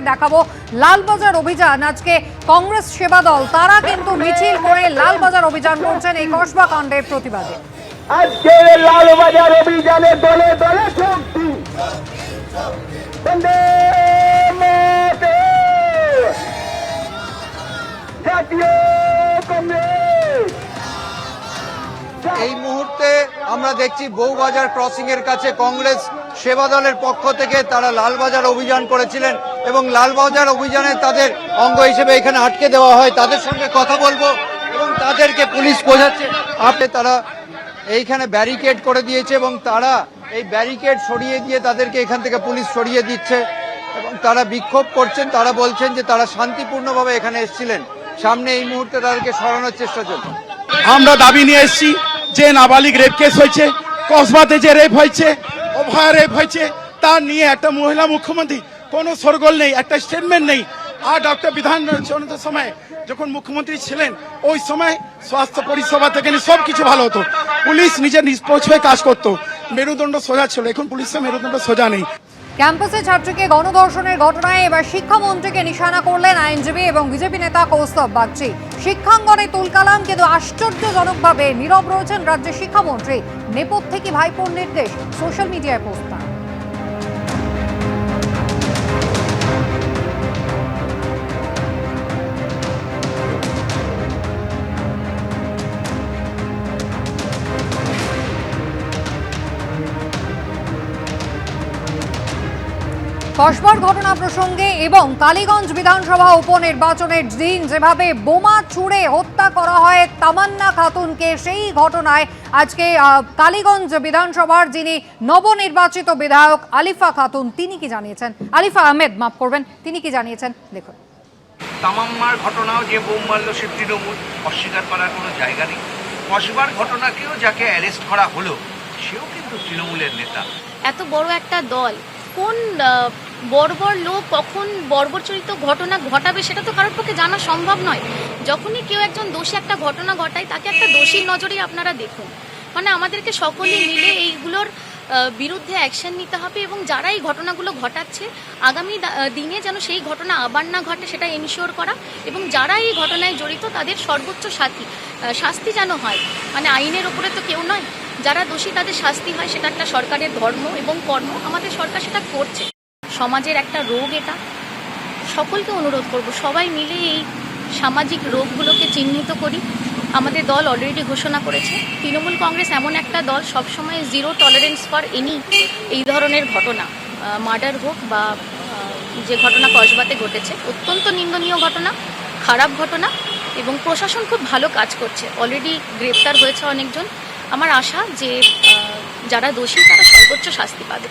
আপনাদের দেখাবো লালবাজার অভিযান। আজকে কংগ্রেস সেবা দল তারা কিন্তু মিছিল করে লালবাজার অভিযান করছেন এই কসবা কাণ্ডের প্রতিবাদে আজকের লালবাজার অভিযানে দলে দলে শক্তি জাতীয় কংগ্রেস। এই মুহূর্তে আমরা দেখছি বউবাজার ক্রসিং এর কাছে কংগ্রেস সেবা দলের পক্ষ থেকে তারা লালবাজার অভিযান করেছিলেন এবং লালবাজার অভিযানে তাদের অঙ্গ হিসেবে এখানে আটকে দেওয়া হয়। তাদের সঙ্গে কথা বলব এবং তাদেরকে পুলিশ বোঝাচ্ছে। আপনি তারা এইখানে ব্যারিকেড করে দিয়েছে এবং তারা এই ব্যারিকেড সরিয়ে দিয়ে তাদেরকে এখান থেকে পুলিশ সরিয়ে দিচ্ছে এবং তারা বিক্ষোভ করছেন। তারা বলছেন যে তারা শান্তিপূর্ণভাবে এখানে এসেছিলেন। সামনে এই মুহূর্তে তাদেরকে সরানোর চেষ্টা চলছে। আমরা দাবি নিয়ে এসেছি যে নাবালিক রেপ কেস হয়েছে, কসবাতে যে রেপ হয়েছে ওভার রেপ হয়েছে তা নিয়ে একটা মহিলা মুখ্যমন্ত্রী, কোনো সরগোল নেই, একটা স্টেটমেন্ট নেই। আর ডক্টর বিধান চন্দ্রের সময় যখন মুখ্যমন্ত্রী ছিলেন, ওই সময় স্বাস্থ্য পরিষেবা থেকে সব কিছু ভালো হতো। পুলিশ নিজের নিষ্পক্ষ হয়ে কাজ করতো। মেরুদণ্ড সোজা ছিল, এখন পুলিশের মেরুদণ্ড সোজা নেই। ক্যাম্পাসে ছাত্রীকে গণধর্ষণের ঘটনায় এবার শিক্ষামন্ত্রীকে নিশানা করলেন আইনজীবী এবং বিজেপি নেতা কৌস্তব বাগচি। শিক্ষাঙ্গনে তুলকালাম, কিন্তু আশ্চর্যজনকভাবে নীরব রয়েছেন রাজ্যের শিক্ষামন্ত্রী। নেপথ্যে কি ভাইপোর নির্দেশ? সোশ্যাল মিডিয়ায় পোস্ট কসবার ঘটনা প্রসঙ্গে এবং কালীগঞ্জ বিধানসভা উপনির্বাচনের দিন যেভাবে বোমা ছুড়ে হত্যা করা হয় তামান্না খাতুনকে সেই ঘটনায় আজকে কালীগঞ্জ বিধানসভার যিনি নবনির্বাচিত বিধায়ক আলিফা খাতুন তিনি কি জানিয়েছেন? আলিফা আহমেদ মাফ করবেন তিনি কি জানিয়েছেন? দেখুন। তামাম্মার ঘটনাও যে বোম মারল সে তৃণমূল অস্বীকার করার কোনো জায়গা নেই। কসবার ঘটনাকেও যাকে অ্যারেস্ট করা হলো সেও কিন্তু তৃণমূলের নেতা। এত বড় একটা দল কোন বর্বর লোক কখন বর্বরচরিত ঘটনা ঘটাবে সেটা তো কারোর পক্ষে জানা সম্ভব নয়। যখনই কেউ একজন দোষী একটা ঘটনা ঘটায়, তাকে একটা দোষীর নজরেই আপনারা দেখুন। মানে আমাদেরকে সকলে মিলে এইগুলোর বিরুদ্ধে অ্যাকশন নিতে হবে এবং যারা এই ঘটনাগুলো ঘটাচ্ছে, আগামী দিনে যেন সেই ঘটনা আবার না ঘটে সেটা এনশিওর করা এবং যারা এই ঘটনায় জড়িত তাদের সর্বোচ্চ সাথী শাস্তি যেন হয়। মানে আইনের ওপরে তো কেউ নয়। যারা দোষী তাদের শাস্তি হয়, সেটা একটা সরকারের ধর্ম এবং কর্ম। আমাদের সরকার সেটা করছে। সমাজের একটা রোগ এটা। সকলকে অনুরোধ করব, সবাই মিলে এই সামাজিক রোগগুলোকে চিহ্নিত করি। আমাদের দল অলরেডি ঘোষণা করেছে। তৃণমূল কংগ্রেস এমন একটা দল, সবসময় জিরো টলারেন্স ফর এনি এই ধরনের ঘটনা মার্ডার হোক বা যে ঘটনা কসবাতে ঘটেছে। অত্যন্ত নিন্দনীয় ঘটনা, খারাপ ঘটনা এবং প্রশাসন খুব ভালো কাজ করছে। অলরেডি গ্রেপ্তার হয়েছে অনেকজন। আমার আশা যে যারা দোষী তারা সর্বোচ্চ শাস্তি পাবে।